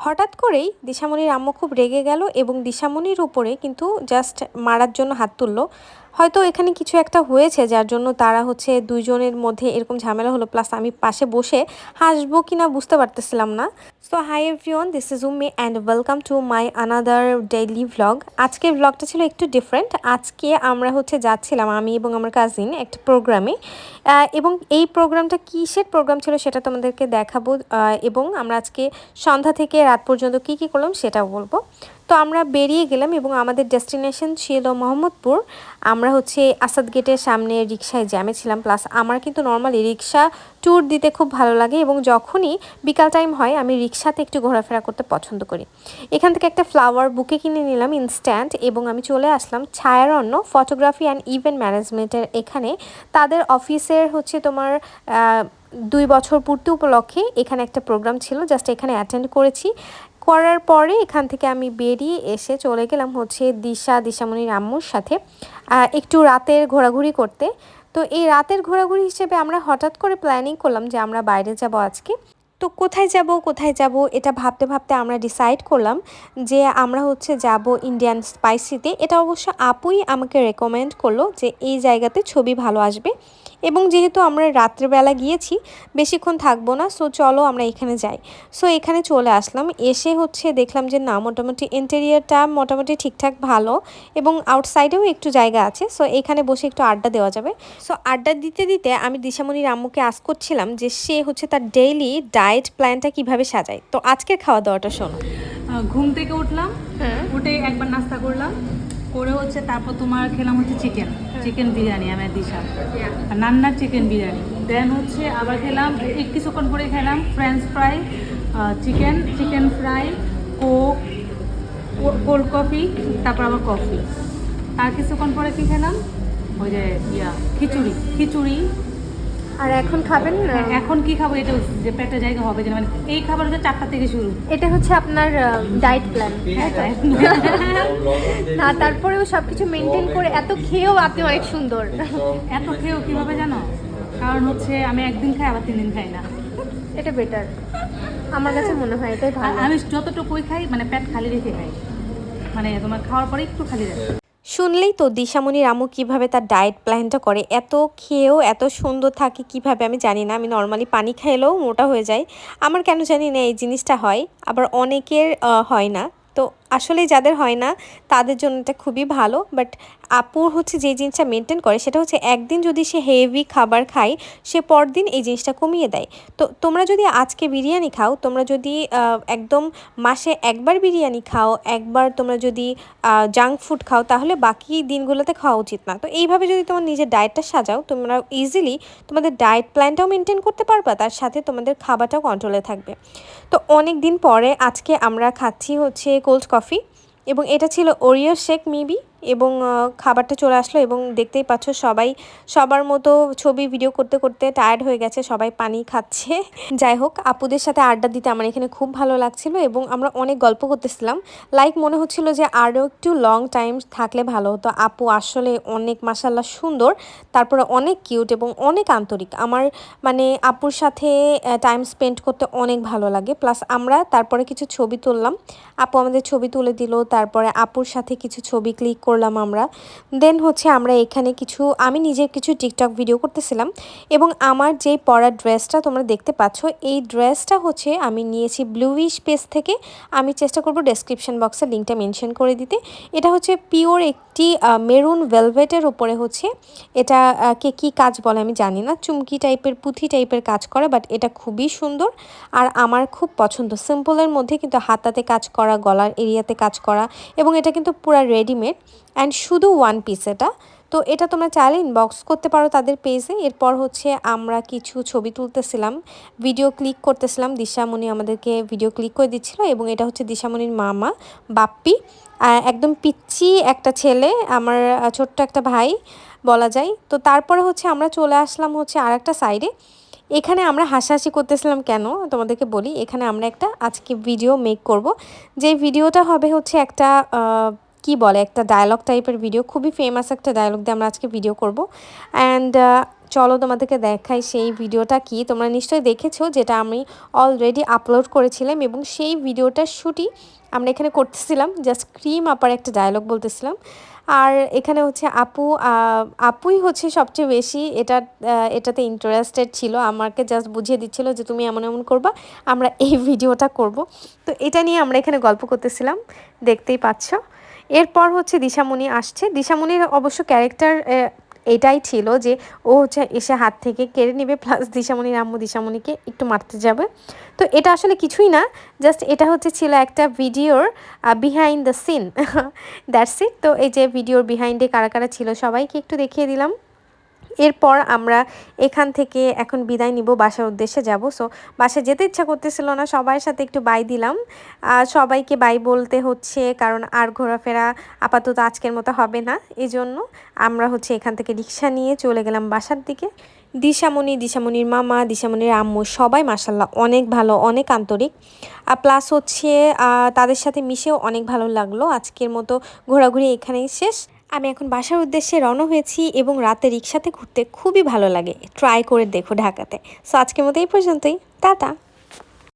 হঠাৎ করেই দিশামণির আম্মু খুব রেগে গেল এবং দিশামণির উপরে কিন্তু জাস্ট মারার জন্য হাত তুললো। হয়তো এখানে কিছু একটা হয়েছে, যার জন্য তারা হচ্ছে দুইজনের মধ্যে এরকম ঝামেলা হলো। প্লাস আমি পাশে বসে হাসবো কি না বুঝতে পারতেছিলাম না। So hi everyone this is Umi and welcome to my another daily vlog আজকের ভ্লগটা ছিল একটু ডিফারেন্ট আজকে আমরা হচ্ছে যাচ্ছিলাম, আমি এবং আমার কাজিন একটা প্রোগ্রামে এবং এই প্রোগ্রামটা কিসের প্রোগ্রাম ছিল সেটা তোমাদেরকে দেখাবো। এবং আমরা আজকে সন্ধ্যা থেকে রাত পর্যন্ত কি কি করলাম সেটাও বলব। তো আমরা বেরিয়ে গেলাম এবং আমাদের ডেস্টিনেশন ছিল মোহাম্মদপুর। আমরা হচ্ছে আসাদ গেটের সামনে রিক্সায় জ্যামে ছিলাম। প্লাস আমার কিন্তু নর্মালি রিক্সা ট্যুর দিতে খুব ভালো লাগে এবং যখনই বিকাল টাইম হয়, আমি রিক্সাতে একটু ঘোরাফেরা করতে পছন্দ করি। এখান থেকে একটা ফ্লাওয়ার বুকে কিনে নিলাম ইনস্ট্যান্ট এবং আমি চলে আসলাম ছায়ারণ্য ফটোগ্রাফি অ্যান্ড ইভেন্ট ম্যানেজমেন্টের এখানে। তাদের অফিসের হচ্ছে তোমার দুই বছর পূর্তি উপলক্ষে এখানে একটা প্রোগ্রাম ছিল। জাস্ট এখানে অ্যাটেন্ড করেছি। করার পরে এখান থেকে আমি বেরিয়ে এসে চলে গেলাম হচ্ছে দিশা দিশামণির আম্মুর সাথে একটু রাতের ঘোরাঘুরি করতে। তো এই রাতের ঘোরাঘুরি হিসেবে আমরা হঠাৎ করে প্ল্যানিং করলাম যে আমরা বাইরে যাব আজকে। তো কোথায় যাব কোথায় যাব, এটা ভাবতে ভাবতে আমরা ডিসাইড করলাম যে আমরা হচ্ছে যাব ইন্ডিয়ান স্পাইসিতে এটা অবশ্য আপুই আমাকে রেকমেন্ড করল যে এই জায়গাতে ছবি ভালো আসবে। এবং যেহেতু আমরা রাত্রেবেলা গিয়েছি বেশিক্ষণ থাকব না সো চলো আমরা এখানে যাই। সো এখানে চলে আসলাম এসে হচ্ছে দেখলাম যে না মোটামুটি ইন্টেরিয়ারটা মোটামুটি ঠিকঠাক ভালো এবং আউটসাইডেও একটু জায়গা আছে সো এখানে বসে একটু আড্ডা দেওয়া যাবে। সো আড্ডা দিতে দিতে আমি দিশামণির আম্মুকে আস করছিলাম যে সে হচ্ছে তার ডেইলি ডায়েট প্ল্যানটা কীভাবে সাজায়। তো আজকের খাওয়া দাওয়াটা শোনো ঘুম থেকে উঠলাম উঠে একবার নাস্তা করলাম করে হচ্ছে তারপর তোমার খেলাম হচ্ছে চিকেন চিকেন বিরিয়ানি আমার দিশা। আর নান্নার চিকেন বিরিয়ানি। দেন হচ্ছে আবার খেলাম এক কিছুক্ষণ পরে খেলাম French fry chicken chicken fry coke cold coffee তারপর আবার কফি তার কিছুক্ষণ পরে কী খেলাম? ওই যে ইয়া খিচুড়ি খিচুড়ি আর এখন খাবেন এখন কি খাব এটা যে পেটে জায়গা হবে যে মানে এই খাবার হচ্ছে চারটা থেকে শুরু। এটা হচ্ছে আপনার ডায়েট প্ল্যান না তারপরেও সব কিছু মেনটেন করে এত খেয়েও আপনি অনেক সুন্দর। এত খেয়েও কীভাবে জানো? কারণ হচ্ছে আমি একদিন খাই আবার তিন দিন খাই না। এটা বেটার আমার কাছে মনে হয় এটাই ভালো। আমি যতটুকুই খাই মানে পেট খালি রেখে খাই। মানে তোমার খাওয়ার পরে একটু খালি রাখি। শুনলেই তো দিশামণির আমু কীভাবে তার ডায়েট প্ল্যানটা করে, এত খেয়েও এত সুন্দর থাকে কীভাবে আমি জানি না, আমি নর্মালি পানি খাইলেও মোটা হয়ে যায় আমার কেন জানি না এই জিনিসটা হয়, আবার অনেকের হয় না। তো আসলে যাদের হয় না, তাদের জন্য এটা খুবই ভালো বাট আপুর হচ্ছে যে জিনিসটা মেনটেন করে সেটা হচ্ছে একদিন যদি সে হেভি খাবার খায়, সে পরদিন এই জিনিসটা কমিয়ে দেয়। তো তোমরা যদি আজকে বিরিয়ানি খাও, তোমরা যদি একদম মাসে একবার বিরিয়ানি খাও, একবার তোমরা যদি জাঙ্ক ফুড খাও, তাহলে বাকি দিনগুলোতে খাওয়া উচিত না। তো এইভাবে যদি তোমার নিজের ডায়েটটা সাজাও, তোমরা ইজিলি তোমাদের ডায়েট প্ল্যানটাও মেনটেন করতে পারবা, তার সাথে তোমাদের খাবারটাও কন্ট্রোলে থাকবে। তো অনেক দিন পরে আজকে আমরা খাচ্ছি হচ্ছে কোল্ড কফি এবং এটা ছিল ওরিও শেক মিবি এবং খাবারটা চলে আসলো এবং দেখতেই পাচ্ছ সবাই, সবার মতো ছবি ভিডিও করতে করতে টায়ার্ড হয়ে গেছে, সবাই পানি খাচ্ছে। যাই হোক, আপুদের সাথে আড্ডা দিতে আমার এখানে খুব ভালো লাগছিল এবং আমরা অনেক গল্প করতেছিলাম। লাইক মনে হচ্ছিল যে আরও একটু লং টাইম থাকলে ভালো হতো। আপু আসলে অনেক মাসাল্লাহ সুন্দর, তারপরে অনেক কিউট এবং অনেক আন্তরিক। আমার মানে আপুর সাথে টাইম স্পেন্ড করতে অনেক ভালো লাগে। প্লাস আমরা তারপরে কিছু ছবি তুললাম। আপু আমাদের ছবি তুলে দিল, তারপরে আপুর সাথে কিছু ছবি ক্লিক করলাম আমরা। দেন হচ্ছে আমরা এখানে কিছু, আমি নিজে কিছু টিকটক ভিডিও করতেছিলাম এবং আমার যে পরা ড্রেসটা তোমরা দেখতে পাচ্ছ, এই ড্রেসটা হচ্ছে আমি নিয়েছি ব্লুইশ পেজ থেকে। আমি চেষ্টা করব ডেসক্রিপশন বক্সে লিঙ্কটা মেনশন করে দিতে। এটা হচ্ছে পিওর একটি মেরুন ভেলভেটের উপরে হচ্ছে। এটা কে কী কাজ বলে আমি জানি না। চুমকি টাইপের পুঁথি টাইপের কাজ করে বাট এটা খুবই সুন্দর। আর আমার খুব পছন্দ। সিম্পলের মধ্যে কিন্তু হাতাতে কাজ করা, গলার এরিয়াতে কাজ করা এবং এটা কিন্তু পুরা রেডিমেড অ্যান্ড শুধু ওয়ান পিস এটা। তো এটা তোমরা চাইলে ইনবক্স করতে পারো তাদের পেজে এরপর হচ্ছে আমরা কিছু ছবি তুলতেছিলাম ভিডিও ক্লিক করতেছিলাম। দিশামণি আমাদেরকে ভিডিও ক্লিক করে দিচ্ছিল এবং এটা হচ্ছে দিশামণির মামা, বাপ্পি। একদম পিচ্ছি একটা ছেলে, আমার ছোট্ট একটা ভাই, বলা যায়। তো তারপরে হচ্ছে আমরা চলে আসলাম হচ্ছে আর একটা সাইডে এখানে আমরা হাসাহাসি করতেছিলাম কেন? তোমাদেরকে বলি, এখানে আমরা একটা আজকে ভিডিও মেক করব। যে ভিডিওটা হবে হচ্ছে একটা কি বলে, একটা ডায়লগ টাইপের ভিডিও খুবই ফেমাস একটা ডায়লগ দিয়ে আমরা আজকে ভিডিও করব। অ্যান্ড চলো তোমাদেরকে দেখাই সেই ভিডিওটা কি। তোমরা নিশ্চয়ই দেখেছ যেটা আমি অলরেডি আপলোড করেছিলাম এবং সেই ভিডিওটার শ্যুটই আমরা এখানে করতেছিলাম জাস্ট ক্রিম আপার একটা ডায়লগ বলতেছিলাম। আর এখানে হচ্ছে আপু আপুই হচ্ছে সবচেয়ে বেশি এটা এটাতে ইন্টারেস্টেড ছিল, আমাকে জাস্ট বুঝিয়ে দিচ্ছিল যে তুমি এমন এমন করবা, আমরা এই ভিডিওটা করব। তো এটা নিয়ে আমরা এখানে গল্প করতেছিলাম, দেখতেই পাচ্ছ। এরপর হচ্ছে দিশামণি আসছে। দিশামণির অবশ্য ক্যারেক্টার এটাই ছিল যে ও হচ্ছে এসে হাত থেকে কেড়ে নেবে প্লাস দিশামণি আম্মু দিশামণিকে একটু মারতে যাবে। তো এটা আসলে কিছুই না জাস্ট এটা হচ্ছে ছিল একটা ভিডিওর behind the scene that's it তো এই যে ভিডিওর বিহাইন্ডে কারা কারা ছিল সবাইকে একটু দেখিয়ে দিলাম। এরপর আমরা এখান থেকে এখন বিদায় নিব, বাসার উদ্দেশ্যে যাব। সো বাসায় যেতে ইচ্ছা করতেছিল না সবার সাথে একটু বাই দিলাম। সবাইকে বাই বলতে হচ্ছে, কারণ আর ঘোরাফেরা আপাতত আজকের মতো হবে না। এই জন্য আমরা হচ্ছে এখান থেকে রিক্সা নিয়ে চলে গেলাম বাসার দিকে। দিশামণি, দিশামণির মামা, দিশামণির আম্মু, সবাই মাসাল্লাহ অনেক ভালো, অনেক আন্তরিক। আর প্লাস হচ্ছে তাদের সাথে মিশেও অনেক ভালো লাগল। আজকের মতো ঘোরাঘুরি এখানেই শেষ। আমি এখন বাসার উদ্দেশ্যে রওনা হয়েছি এবং রাতে রিক্সাতে ঘুরতে খুবই ভালো লাগে। ট্রাই করে দেখো ঢাকাতে। সো আজকের মতো এই পর্যন্তই। টাটা!